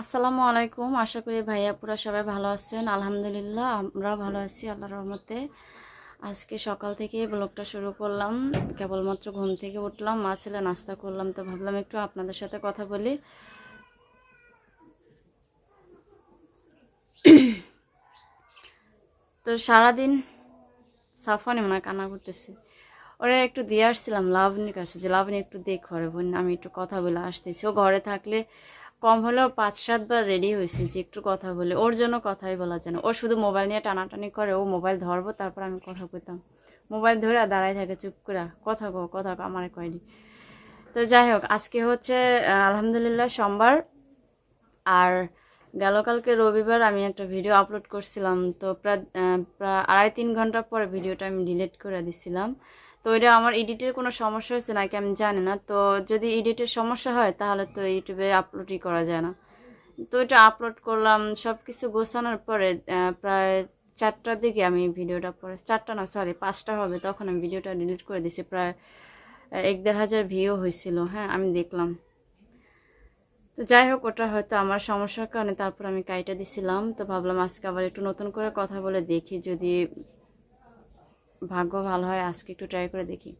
আসসালামু আলাইকুম। আশা করি ভাইয়া পুরা সবাই ভালো আছেন। আলহামদুলিল্লাহ, আমরাও ভালো আছি আল্লাহর রহমতে। আজকে সকাল থেকে ব্লগটা শুরু করলাম। কেবলমাত্র ঘুম থেকে উঠলাম, মা ছেলে নাস্তা করলাম, তো ভাবলাম একটু আপনাদের সাথে কথা বলি। তো সারাদিন সাফানি মনে কান্না করতেছে। ওরা একটু দিয়ে আসছিলাম লাবণীর কাছে, যে লাবণী একটু দেখ ঘরে বোন, আমি একটু কথা বলে আসতেছি। ও ঘরে থাকলে কম হলেও পাঁচ সাতবার রেডি হয়েছে যে একটু কথা বলে। ওর জন্য কথাই বলা যায় না। ও শুধু মোবাইল নিয়ে টানাটানি করে, ও মোবাইল ধরবো, তারপর আমি কথা কইতাম মোবাইল ধরে দাঁড়ায় থাকে, চুপ করে। কথা কো কথা কো আমার কয়নি তো যাই হোক, আজকে হচ্ছে আলহামদুলিল্লাহ সোমবার। আর গেল কালকে রবিবার আমি একটা ভিডিও আপলোড করছিলাম। তো প্রায় প্রায় আড়াই তিন ঘণ্টা পরে ভিডিওটা আমি ডিলিট করে দিছিলাম। তো এটা আমার এডিটের কোনো সমস্যা হয়েছে নাকি আমি জানি না। তো যদি এডিটের সমস্যা হয়, তাহলে তো ইউটিউবে আপলোডই করা যায় না। তো এটা আপলোড করলাম সব কিছু গোছানোর পরে প্রায় চারটার দিকে আমি ভিডিওটা পরে, চারটা না সরি পাঁচটা হবে, তখন আমি ভিডিওটা ডিলিট করে দিছি প্রায় এক দেড় হাজার ভিউ হয়েছিল হ্যাঁ আমি দেখলাম। তো যাই হোক, ওটা হয়তো আমার সমস্যার কারণে তারপর আমি কাইটা দিছিলাম। তো ভাবলাম আজকে আবার একটু নতুন করে কথা বলে দেখি, যদি ভাগ্য ভালো হয়, আজকে একটু ট্রাই করে দেখি।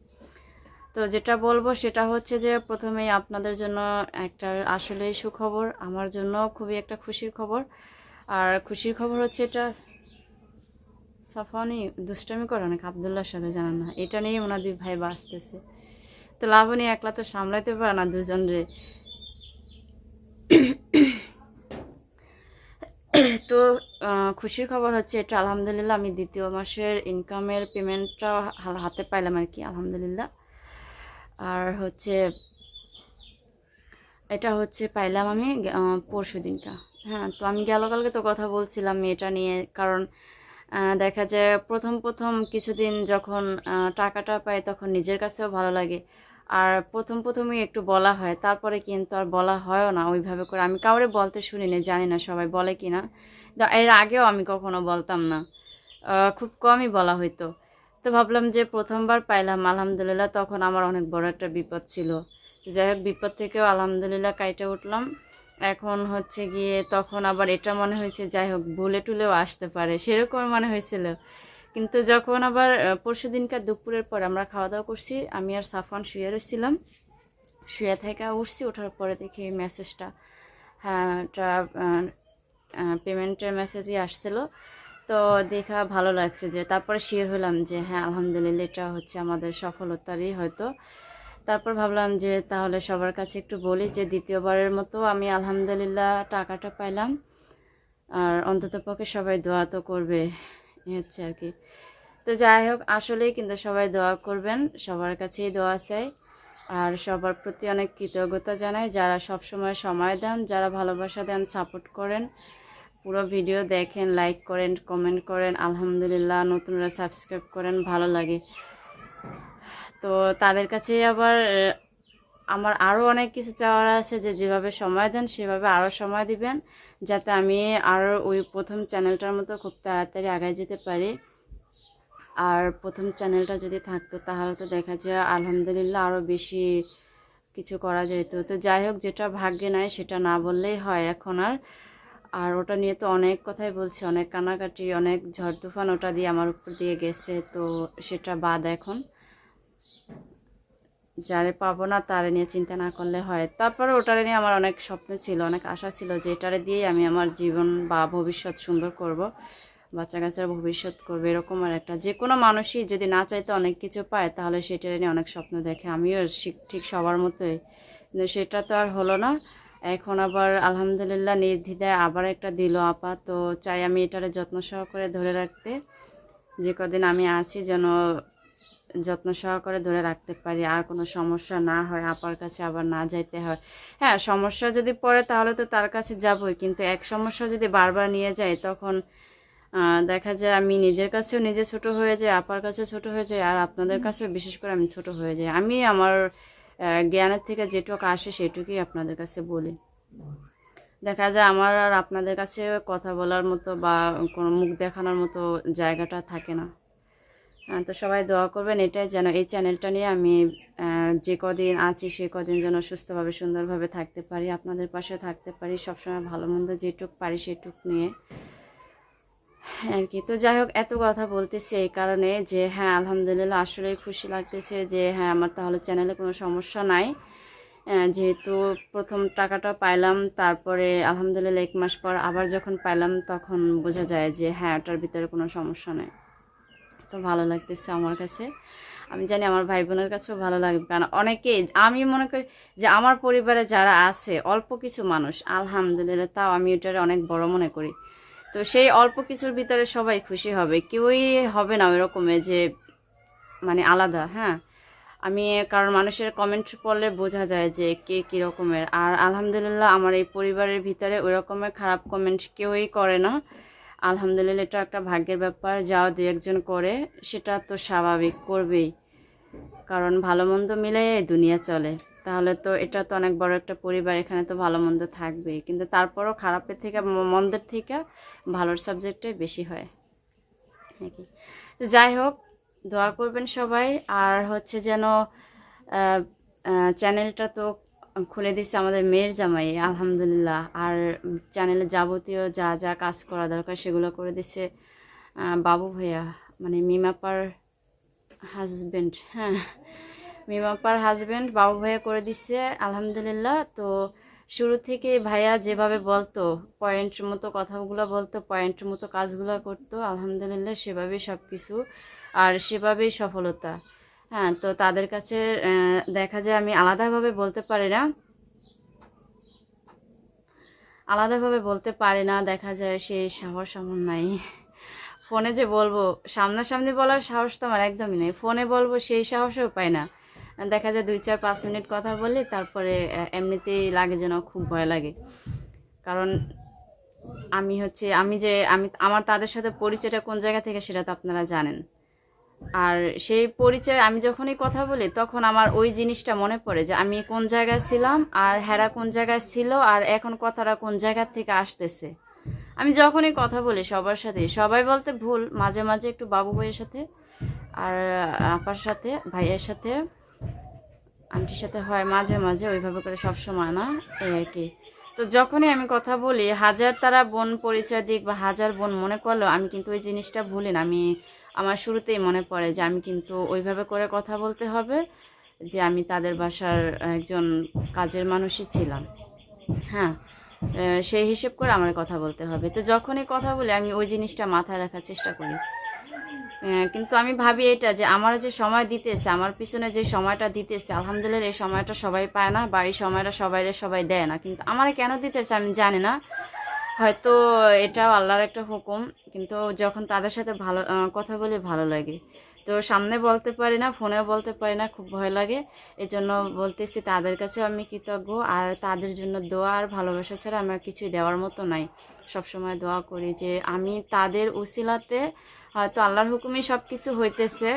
তো যেটা বলব সেটা হচ্ছে যে প্রথমেই আপনাদের জন্য একটা আসলেই সুখবর, আমার জন্য খুবই একটা খুশির খবর। আর খুশির খবর হচ্ছে এটা সাফানি দুষ্টামি করে অনেক আবদুল্লার সাথে জানান না, এটা নিয়েই ওনার দুই ভাই বাঁচতেছে। তো লাবণী একলা তো সামলাইতে পারে না দুজন রে। তো খুশির খবর হচ্ছে এটা আলহামদুলিল্লাহ আমি দ্বিতীয় মাসের ইনকামের পেমেন্টটা হাতে পাইলাম আর কি, আলহামদুলিল্লাহ। আর হচ্ছে, এটা হচ্ছে পাইলাম আমি পরশু দিনটা। হ্যাঁ তো আমি গেল কালকে তো কথা বলছিলাম এটা নিয়ে, কারণ দেখা যায় প্রথম প্রথম কিছুদিন যখন টাকাটা পাই তখন নিজের কাছেও ভালো লাগে। আর প্রথম, প্রথমেই একটু বলা হয়, তারপরে কিন্তু আর বলা হয়ও না ওইভাবে করে। আমি কাউরে বলতে শুনি না জানি না সবাই বলে কি না এর আগেও আমি কখনো বলতাম না। খুব কমই বলা হইতো। তো ভাবলাম যে প্রথমবার পাইলাম, আলহামদুলিল্লাহ তখন আমার অনেক বড় একটা বিপদ ছিল। যাই হোক বিপদ থেকেও আলহামদুলিল্লাহ কাইটে উঠলাম। এখন হচ্ছে গিয়ে তখন আবার এটা মনে হয়েছে যাই হোক ভুলে টুলেও আসতে পারে, সেরকম মনে হয়েছিল। কিন্তু যখন আবার পরশু দিনকার দুপুরের পর আমরা খাওয়া দাওয়া করছি, আমি আর সাফান শুয়ে রয়েছিলাম শুয়ে থেকে উঠছি, ওঠার পরে দেখি মেসেজটা হ্যাঁ পেমেন্টের মেসেজই আসছিল। তো দেখা ভালো লাগছে যে তারপরে শিওর হলাম যে হ্যাঁ আলহামদুলিল্লাহ এটা হচ্ছে আমাদের সফলতারই হয়তো। তারপর ভাবলাম যে তাহলে সবার কাছে একটু বলি যে দ্বিতীয়বারের মতো আমি আলহামদুলিল্লাহ টাকাটা পাইলাম। আর অন্তত পক্ষে সবাই দোয়া তো করবে হচ্ছে আর কি। তো যাই হোক, আসলেই কিন্তু সবাই দোয়া করবেন, সবার কাছেই দোয়া চাই। আর সবার প্রতি অনেক কৃতজ্ঞতা জানাই, যারা সব সময় সময় দেন, যারা ভালোবাসা দেন সাপোর্ট করেন। পুরো ভিডিও দেখেন লাইক করেন কমেন্ট করেন। আলহামদুলিল্লাহ, নতুনরা সাবস্ক্রাইব করেন, ভালো লাগে। তো তাদের কাছে আবার আমার আরও অনেক কিছু চাওয়ার আছে যে যেভাবে সময় দেন, সেভাবে আরও সময় দিবেন, যাতে আমি আরও ওই প্রথম চ্যানেলটার মতো খুব তাড়াতাড়ি আগায় যেতে পারি। আর প্রথম চ্যানেলটা যদি থাকতো, তাহলে তো দেখা যায় আলহামদুলিল্লাহ আরও বেশি কিছু করা যেত। তো যাই হোক, যেটা ভাগ্যে নাই, সেটা না বললেই হয় এখন আর। আর ওটা নিয়ে তো অনেক কথাই বলছি, অনেক কানাকাটি অনেক ঝড় তুফান ওটা দিয়ে আমার উপর দিয়ে গেছে, তো সেটা বাদ এখন। যারে পাবো না তারে নিয়ে চিন্তা না করলে হয়। তারপরে ওটারে নিয়ে আমার অনেক স্বপ্ন ছিল, অনেক আশা ছিল যে এটারে দিয়েই আমি আমার জীবন বা ভবিষ্যৎ সুন্দর করব বাচ্চা কাচ্চার ভবিষ্যৎ করবে, এরকম আর একটা। যে কোনো মানুষই যদি না চাইতে অনেক কিছু পায়, তাহলে সেটারে নিয়ে অনেক স্বপ্ন দেখে। আমিও ঠিক সবার মতোই। কিন্তু সেটা তো আর হলো না। এখন আবার আলহামদুলিল্লাহ নির্দ্বিধায় আবার একটা দিল আপা। তো চাই আমি এটারে যত্ন সহকারে ধরে রাখতে যে কদিন আমি আছি যেন যত্ন সহকারে ধরে রাখতে পারি আর কোনো সমস্যা না হয় আপার কাছে আবার না যাইতে হয়। হ্যাঁ সমস্যা যদি পড়ে তাহলে তো তার কাছে যাবই কিন্তু এক সমস্যা যদি বারবার নিয়ে যায় তখন দেখা যায় আমি নিজের কাছেও নিজে ছোট হয়ে যাই আপার কাছে ছোট হয়ে যায় আর আপনাদের কাছেও বিশেষ করে আমি ছোট হয়ে যাই। আমি আমার জ্ঞানের থেকে যেটুকু আসে সেটুকুই আপনাদের কাছে বলি। দেখা যায় আমার আর আপনাদের কাছে কথা বলার মতো বা কোনো মুখ দেখানোর মতো জায়গাটা থাকে না। তো সবাই দোয়া করবেন এটাই যেন এই চ্যানেলটা নিয়ে আমি যে কদিন আছি সে কদিন যেন সুস্থভাবে, সুন্দরভাবে থাকতে পারি, আপনাদের পাশে থাকতে পারি, সবসময় ভালো মন্দ যেটুক পারি সেটুক নিয়ে। আর কি। তো যাই হোক, এত কথা বলতেছি এই কারণে যে হ্যাঁ আলহামদুলিল্লাহ আসলেই খুশি লাগতেছে যে হ্যাঁ আমার তাহলে চ্যানেলে কোনো সমস্যা নাই। যেহেতু প্রথম টাকাটা পাইলাম, তারপরে আলহামদুলিল্লাহ এক মাস পর আবার যখন পাইলাম, তখন বোঝা যায় যে হ্যাঁ ওটার ভিতরে কোনো সমস্যা নেই। তো ভালো লাগতেছে আমার কাছে। আমি জানি আমার ভাই বোনের কাছেও ভালো লাগবে, কারণ অনেকেই আমি মনে করি যে, আমার পরিবারে যারা আছে, অল্প কিছু মানুষ, আলহামদুলিল্লাহ, তাও আমি ওটার অনেক বড় মনে করি। তো সেই অল্প কিছুর ভিতরে সবাই খুশি হবে। কেউই হবে না ওই যে মানে আলাদা হ্যাঁ? আমি কারণ মানুষের কমেন্ট পড়লে বোঝা যায় যে কে কী রকমের আর আলহামদুলিল্লাহ আমার এই পরিবারের ভিতরে ওই রকমের খারাপ কমেন্ট কেউই করে না। আলহামদুলিল্লাহ এটা একটা ভাগ্যের ব্যাপার, যাও দু একজন করে, সেটা তো স্বাভাবিক, করবেই। কারণ ভালো মন্দ মিলে দুনিয়া চলে। তাহলে তো এটা তো অনেক বড় একটা পরিবার, এখানে তো ভালো মন্দ থাকবেই। কিন্তু তারপরও খারাপের থেকে মন্দের থেকে ভালোর সাবজেক্টে বেশি হয়। নাকি? তো যাই হোক, দোয়া করবেন সবাই। আর হচ্ছে যেন চ্যানেলটা তো খুলে দিচ্ছে আমাদের মেয়ের জামাই, আলহামদুলিল্লাহ। আর চ্যানেলে যাবতীয় যা যা কাজ করা দরকার সেগুলো করে দিচ্ছে বাবু ভাইয়া মানে মিমাপার হাজবেন্ড হ্যাঁ। মিমাপার হাজব্যান্ড বাবু ভাইয়া করে দিচ্ছে আলহামদুলিল্লাহ। তো শুরু থেকে ভাইয়া যেভাবে বলতো পয়েন্ট মতো কথাগুলো বলতো পয়েন্ট মতো কাজগুলো করতো, আলহামদুলিল্লাহ সেভাবেই সব কিছু আর সেভাবেই সফলতা। হ্যাঁ তো তাদের কাছে দেখা যায় আমি আলাদাভাবে বলতে পারি না। আলাদাভাবে বলতে পারি না, দেখা যায় সেই সাহস আমার নাই। ফোনে যে বলব, সামনাসামনি বলার সাহস তো আমার একদমই নেই। ফোনে বলব সেই সাহসও পাই না। দেখা যায় দুই চার পাঁচ মিনিট কথা বলি, তারপরে এমনিতেই লাগে যেন, খুব ভয় লাগে। কারণ আমি হচ্ছে, আমি যে, আমি, আমার তাদের সাথে পরিচয়টা কোন জায়গা থেকে সেটা তো আপনারা জানেন। আর সেই পরিচয়, আমি যখনই কথা বলি, তখন আমার ওই জিনিসটা মনে পড়ে যে, আমি কোন জায়গায় ছিলাম, আর হেরা কোন জায়গায় ছিল, আর এখন কথাটা কোন জায়গা থেকে আসতেছে। আমি যখনই কথা বলি সবার সাথে, সবাই বলতে ভুল, মাঝে মাঝে একটু বাবু ভাইয়ের সাথে, আর আপার সাথে, ভাইয়ের সাথে। আন্টির সাথে হয় মাঝে মাঝে, ওইভাবে করে সব সময় না, এই আর কি। তো যখনই আমি কথা বলি, হাজার তারা বোন পরিচয় দিক বা হাজার বোন মনে করল, আমি কিন্তু ওই জিনিসটা ভুলি না। আমি আমার শুরুতেই মনে পড়ে যে আমি কিন্তু ওইভাবে করে কথা বলতে হবে যে আমি তাদের বাসার একজন কাজের মানুষই ছিলাম। হ্যাঁ সেই হিসেব করে আমার কথা বলতে হবে। তো যখনই কথা বলি, আমি ওই জিনিসটা মাথায় রাখার চেষ্টা করি। কিন্তু আমি ভাবি এটা যে আমার যে সময় দিতেছে আমার পিছনে যে সময়টা দিতেছে আলহামদুলিল্লাহ এই সময়টা সবাই পায় না বা এই সময়টা সবাই সবাই দেয় না। কিন্তু আমার কেন দিতেছে আমি জানি না। হয়তো এটাও আল্লাহর একটা হুকুম, কিন্তু যখন তাদের সাথে ভালো কথা বলে ভালো লাগে। তো সামনে বলতে পারি না, ফোনেও বলতে পারি না, খুব ভয় লাগে। এই জন্য বলতেছি তাদের কাছেও আমি কৃতজ্ঞ, আর তাদের জন্য দোয়া আর ভালোবাসা ছাড়া আমার কিছুই দেওয়ার মতো নাই। সবসময় দোয়া করি যে আমি তাদের উসিলাতে হয়তো আল্লাহর হুকুমে সব কিছু হইতেছে।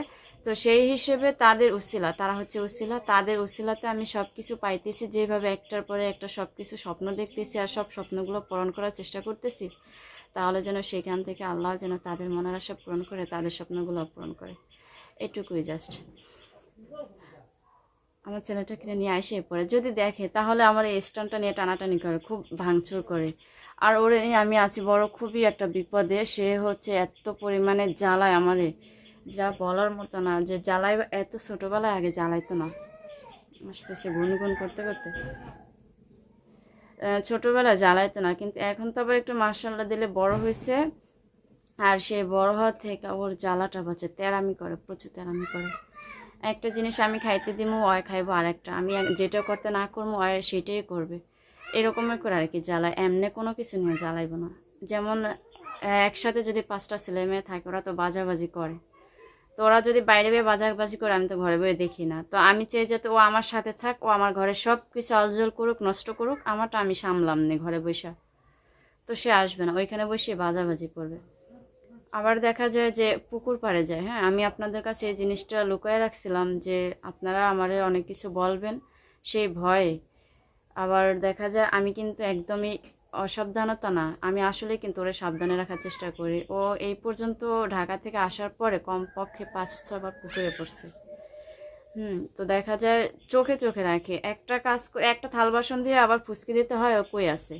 তো সেই হিসেবে তাদের উসিলা, তারা হচ্ছে উসিলা, তাদের উসিলাতে আমি সব কিছু পাইতেছি, যেভাবে একটার পরে একটা সব কিছু স্বপ্ন দেখতেছি আর সব স্বপ্নগুলো পূরণ করার চেষ্টা করতেছি, তাহলে যেন সেখান থেকে আল্লাহ যেন তাদের মনের আশা পূরণ করে, তাদের স্বপ্নগুলো পূরণ করে। এটুকুই জাস্ট আমার ছেলেটা কিনে নিয়ে আসে পরে যদি দেখে, তাহলে আমার এই স্টানটা নিয়ে টানাটানি করে, খুব ভাঙচুর করে। আর ওরে নিয়ে আমি আছি বড় খুবই একটা বিপদে। সে হচ্ছে এত পরিমাণে জ্বালায় আমারে। যা বলার মতো না যে জ্বালাই এত ছোটোবেলায় আগে জ্বালাইতো না। আসতেছে গুনগুন করতে করতে আহ, ছোটোবেলায় জ্বালাইতো না। কিন্তু এখন তো আবার একটু মার্শাল্লাহ দিলে বড় হয়েছে আর সে বড় হওয়ার থেকে ওর জ্বালাটা বাঁচে তেরামি করে প্রচুর তেরামি করে। একটা জিনিস আমি খাইতে দিমু অয় খাইবো আরেকটা। আমি যেটা করতে না করব অয় সেটাই করবে। এরকমের করে আর কি জ্বালায়, এমনি কোনো কিছু নিয়ে জ্বালাইবো না। যেমন একসাথে যদি পাঁচটা ছেলে মেয়ে থাকে, ওরা তো বাজাবাজি করে। তো ওরা যদি বাইরে বেয়ে বাজাবাজি করে, আমি তো ঘরে বয়ে দেখি না। তো আমি চাই যাতে ও আমার সাথে থাক, ও আমার ঘরে সব কিছু আলজল করুক, নষ্ট করুক, আমারটা আমি সামলাম নে ঘরে বসে। তো সে আসবে না, ওইখানে বসে বাজাবাজি করবে। আবার দেখা যায় যে পুকুর পাড়ে যায় হ্যাঁ? আমি আপনাদের কাছে এই জিনিসটা লুকায় রাখছিলাম যে, আপনারা আমারে অনেক কিছু বলবেন, সেই ভয়ে আবার দেখা যায় আমি কিন্তু একদমই অসাবধানতা না। আমি আসলে কিন্তু ওরে সাবধানে রাখার চেষ্টা করি। ও এই পর্যন্ত ঢাকা থেকে আসার পরে কমপক্ষে পাঁচ ছবার পুকুরে পড়ছে। হুম, তো দেখা যায় চোখে চোখে রাখে। একটা কাজ একটা থাল বাসন দিয়ে আবার ফুসকে দিতে হয়, ও কই আছে?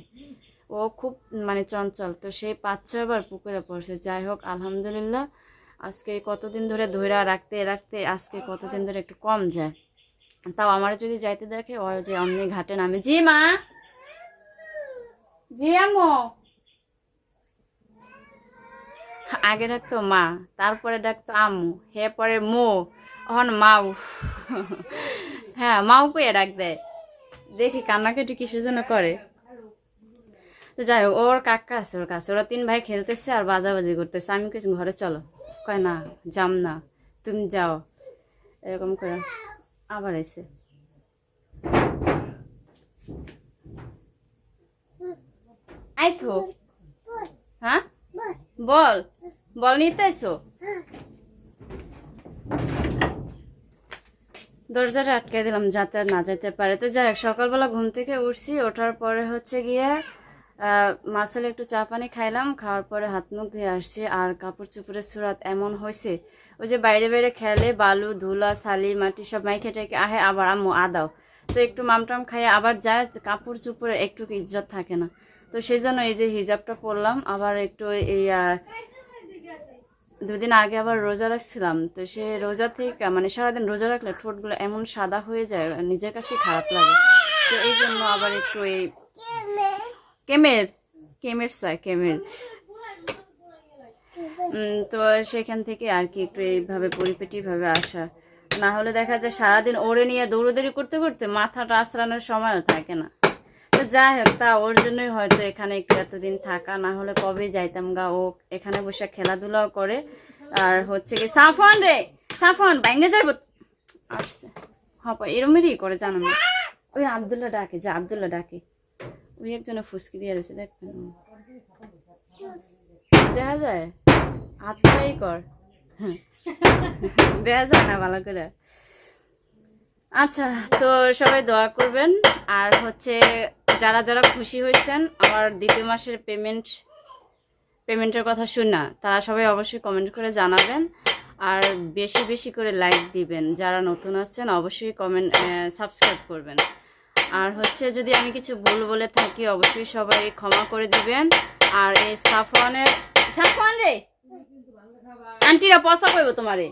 ও খুব মানে চঞ্চল। তো সেই পাঁচ ছয়বার পুকুরে পড়ছে। যাই হোক, আলহামদুলিল্লাহ, আজকে কতদিন ধরে ধৈরা রাখতে রাখতে আজকে কতদিন ধরে একটু কম যায়। তাও আমার যদি যাইতে দেখে ও যে অমনি ঘাটে নামে। জি মা! জি আমো আগে ডাকতো মা, তারপরে ডাকতো আম্মু, হে পরে মো। এখন মাউ হ্যাঁ মাউ কইয়া ডাক দেয়। দেখি কান্নাকাটি কিসের জন্য করে। তো যাই হোক, ওর কাকা আছে, ওর কাছে। ওরা তিন ভাই খেলতেছে আর বাজাবাজি করতেছে। আমি কিছু ঘরে চলো। কয়, না, যাম না। তুমি যাও। এরকম করে। আবার এসে আইসো হ্যাঁ? বল। বল, নিতে আইসো দরজাটা আটকে দিলাম যাতে আর না যেতে পারে। তো যাই সকালবেলা ঘুম থেকে উঠছি, ওঠার পরে হচ্ছে গিয়ে মাসালে একটু চা পানি খাইলাম, খাওয়ার পরে হাত মুখ ধুয়ে আসছি, আর কাপড় চোপড়ের সুরাত এমন হয়েছে ওই যে বাইরে বাইরে খেলে বালু, ধুলা সালি মাটি সব মাইকে টেকে আহে, আবার আম্মু আদাও। তো একটু মামটাম খাইয়ে আবার যায় কাপড় চোপড়ে একটু ইজ্জত থাকে না। তো সেই জন্য এই যে হিজাবটা পরলাম, আবার একটু এই দুদিন আগে আবার রোজা রাখছিলাম। তো সে রোজা থেকে মানে সারাদিন রোজা রাখলে ঠোঁটগুলো এমন সাদা হয়ে যায় নিজের কাছে খারাপ লাগে। তো এই জন্য আবার একটু এই কেমের কেমের স্যার, কেমের। তো সেখান থেকে আর কি একটু এইভাবে পরিপেটি ভাবে আসা। না হলে দেখা যায় সারাদিন ওড়ে নিয়ে দৌড়োদৌড়ি করতে করতে মাথাটা আশ্রানোর সময়ও থাকে না। তো যাই হোক, তা ওর জন্যই হয়তো এখানে একটু এতদিন থাকা, না হলে কবে যাইতাম গা। ও এখানে বসে খেলাধুলাও করে। আর হচ্ছে কি সাফন রে সাফন ব্যাঙ্গে যাইব আসছে। হপা এরমেরই করে, জানো না। ওই আবদুল্লাহ ডাকে, যা আবদুল্লাহ ডাকে। ওই একজনে ফুসকি দিয়ে রয়েছে, দেখবেন। দেখা যায়? হাতটাই কর। দেখা যায় না ভালো করে। আচ্ছা তো সবাই দোয়া করবেন। আর হচ্ছে যারা যারা খুশি হয়েছেন, আমার দ্বিতীয় মাসের পেমেন্ট পেমেন্টের কথা শুনা, তারা সবাই অবশ্যই কমেন্ট করে জানাবেন। আর বেশি বেশি করে লাইক দিবেন। যারা নতুন আছেন, অবশ্যই কমেন্ট সাবস্ক্রাইব করবেন। আর হচ্ছে যদি আমি কিছু ভুল বলে থাকি, অবশ্যই সবাই ক্ষমা করে দিবেন। আর এই সাফওয়ানের সাফওয়ান রে! আন্টিরা পয়সা কইব তোমারে?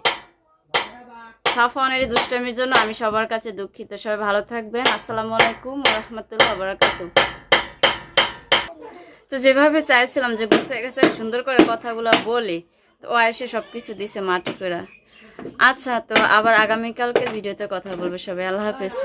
সাফওয়ানের দুষ্টামির জন্য আমি সবার কাছে দুঃখিত। সবাই ভালো থাকবেন। আসসালামু আলাইকুম রহমতুল্লাহ বারাকাতু। তো যেভাবে চাইছিলাম যে গুছে গেছে সুন্দর করে কথাগুলো বলি, তো ও এসে সব কিছু দিছে মাটি করে আচ্ছা তো আবার আগামীকালকে ভিডিওতে কথা বলবে সবাই। আল্লাহ হাফেজ।